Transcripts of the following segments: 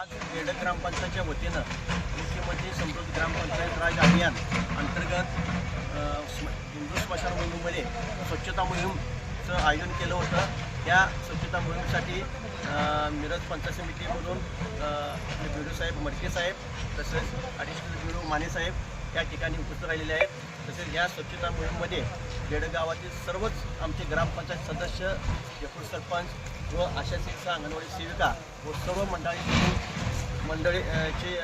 आज खेड ग्रामपंचायतच्या वतीनं मुख्यमंत्री समृद्ध ग्रामपंचायत राज अभियान अंतर्गत स्म- हिंदू स्मशानभूमीमध्ये स्वच्छता मोहीमचं आयोजन केलं होतं. त्या स्वच्छता मोहिमेसाठी मिरज पंचायत समितीमधून ब्युरो साहेब मडके साहेब तसेच ॲडिशनल ब्युरो माने साहेब त्या ठिकाणी उपस्थित राहिलेले आहेत. तसेच या स्वच्छता मोहीममध्ये खेडगावातील सर्वच आमचे ग्रामपंचायत सदस्य एकूण सरपंच व आशा सेविका अंगणवाडी सेविका व सर्व मंडळी मंडळी चे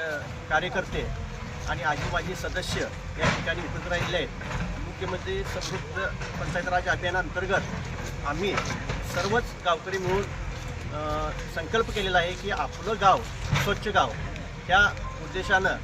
कार्यकर्ते आणि आजीमाजी सदस्य या ठिकाणी उपस्थित राहिलेले आहेत. मुख्यमंत्री समृद्ध पंचायत राज अभियानांतर्गत आम्ही सर्वच गावकरी मिळून संकल्प केलेला आहे की आपलं गाव स्वच्छ गाव ह्या उद्देशानं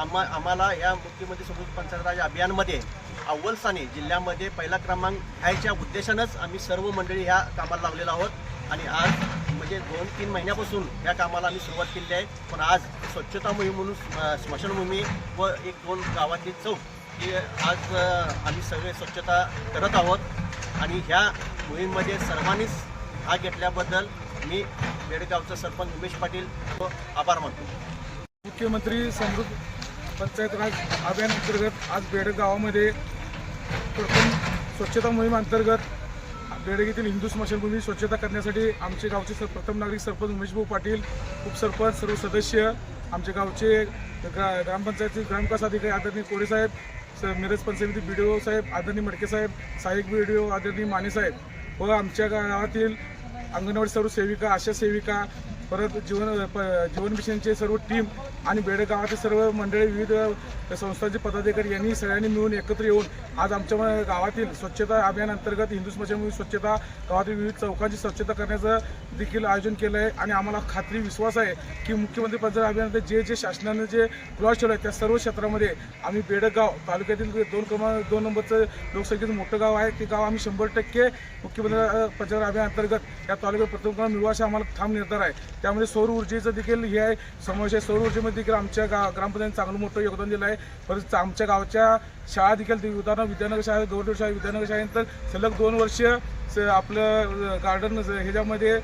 आम्हा आम्हाला या मुख्यमंत्री समृद्ध पंचायत राज अभियानमध्ये अव्वलस्थानी जिल्ह्यामध्ये पहिला क्रमांक घ्यायच्या उद्देशानंच आम्ही सर्व मंडळी ह्या कामाला लावलेलो आहोत. आणि आज म्हणजे दोन तीन महिन्यापासून या कामाला आम्ही सुरुवात केली आहे. पण आज स्वच्छता मोहीम म्हणून स्मशानभूमी व एक दोन गावातली चौक हे आज आम्ही सगळे स्वच्छता करत आहोत. आणि ह्या मोहीममध्ये सर्वांनीच भाग घेतल्याबद्दल मी बेडगावचा सरपंच उमेश पाटील व आभार मानतो. मुख्यमंत्री समृद्ध पंचायत राज अभियान अंतर्गत आज बेडगावामध्ये प्रथम स्वच्छता मोहीम अंतर्गत बेडग येथील हिंदू स्मशानभूमी स्वच्छता करण्यासाठी आमचे गावचे सर प्रथम नागरिक सरपंच उमेशभाऊ पाटील उपसरपंच सर्व सदस्य आमचे गावचे ग्रा ग्रामपंचायती ग्रामविकास अधिकारी आदरणीय कोळे साहेब स मिरज पंचायती बी डी ओ साहेब आदरणीय मडके साहेब सहाय्यक बी डी ओ आदरणीय माने साहेब व आमच्या गावातील अंगणवाडी सर्व सेविका आशा सेविका परत जीवन प जीवन मिशनचे सर्व टीम आणि बेडगावाचे सर्व मंडळी विविध संस्थांचे पदाधिकारी यांनी सगळ्यांनी मिळून एकत्र येऊन आज आमच्या गावातील स्वच्छता अभियान अंतर्गत हिंदू स्मशानभूमी स्वच्छता गावातील विविध चौकांची स्वच्छता करण्याचं देखील आयोजन केलं आहे. आणि आम्हाला खात्री विश्वास आहे की मुख्यमंत्री पदर अभियानात जे जे शासनानं जे प्लॉट ठेवलं आहे त्या सर्व क्षेत्रामध्ये आम्ही बेडगाव तालुक्यातील दोन क्रमांक दोन नंबरचं लोकसंख्येचं मोठं गाव आहे. ते गाव आम्ही शंभर टक्के मुख्यमंत्री पदर अभियान अंतर्गत या तालुक्यात प्रथम क्रमांक मिळवा आम्हाला ठाम निर्धार आहे. त्यामध्ये सौर ऊर्जेचं देखील हे आहे. समावेश आहे सौर ऊर्जेमध्ये देखील आमच्या गा ग्रामपंचायत चांगलं मोठं योगदान दिलं आहे परत आमच्या गावच्या शाळा देखील उदाहरण विद्यानगर शाळा गव्हर्नमेंट शाळा विद्यानगर शाळेनंतर सलग दोन वर्ष आपलं गार्डन ह्याच्यामध्ये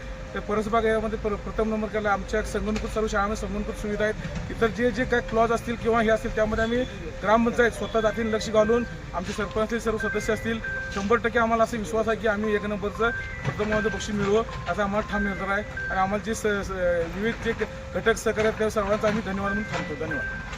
परसबाग यामध्ये प्र प्रथम नंबर केला. आमच्या संगणकृत सर्व शाळांमध्ये संगणकृत सुविधा आहेत. इतर जे जे काही क्लॉज असतील किंवा हे असतील त्यामध्ये आम्ही ग्रामपंचायत स्वतः जातीने लक्ष घालून आमचे सरपंचतील सर्व सदस्य असतील. शंभर टक्के आम्हाला असा विश्वास आहे की आम्ही एक नंबरचं प्रथम बक्षीस मिळवू असा आम्हाला ठाम निर्धार आहे. आणि आम्हाला जे स स- विविध जे घटक सहकार्य आहेत त्या सर्वांचा आम्ही धन्यवाद म्हणून थांबतो. धन्यवाद.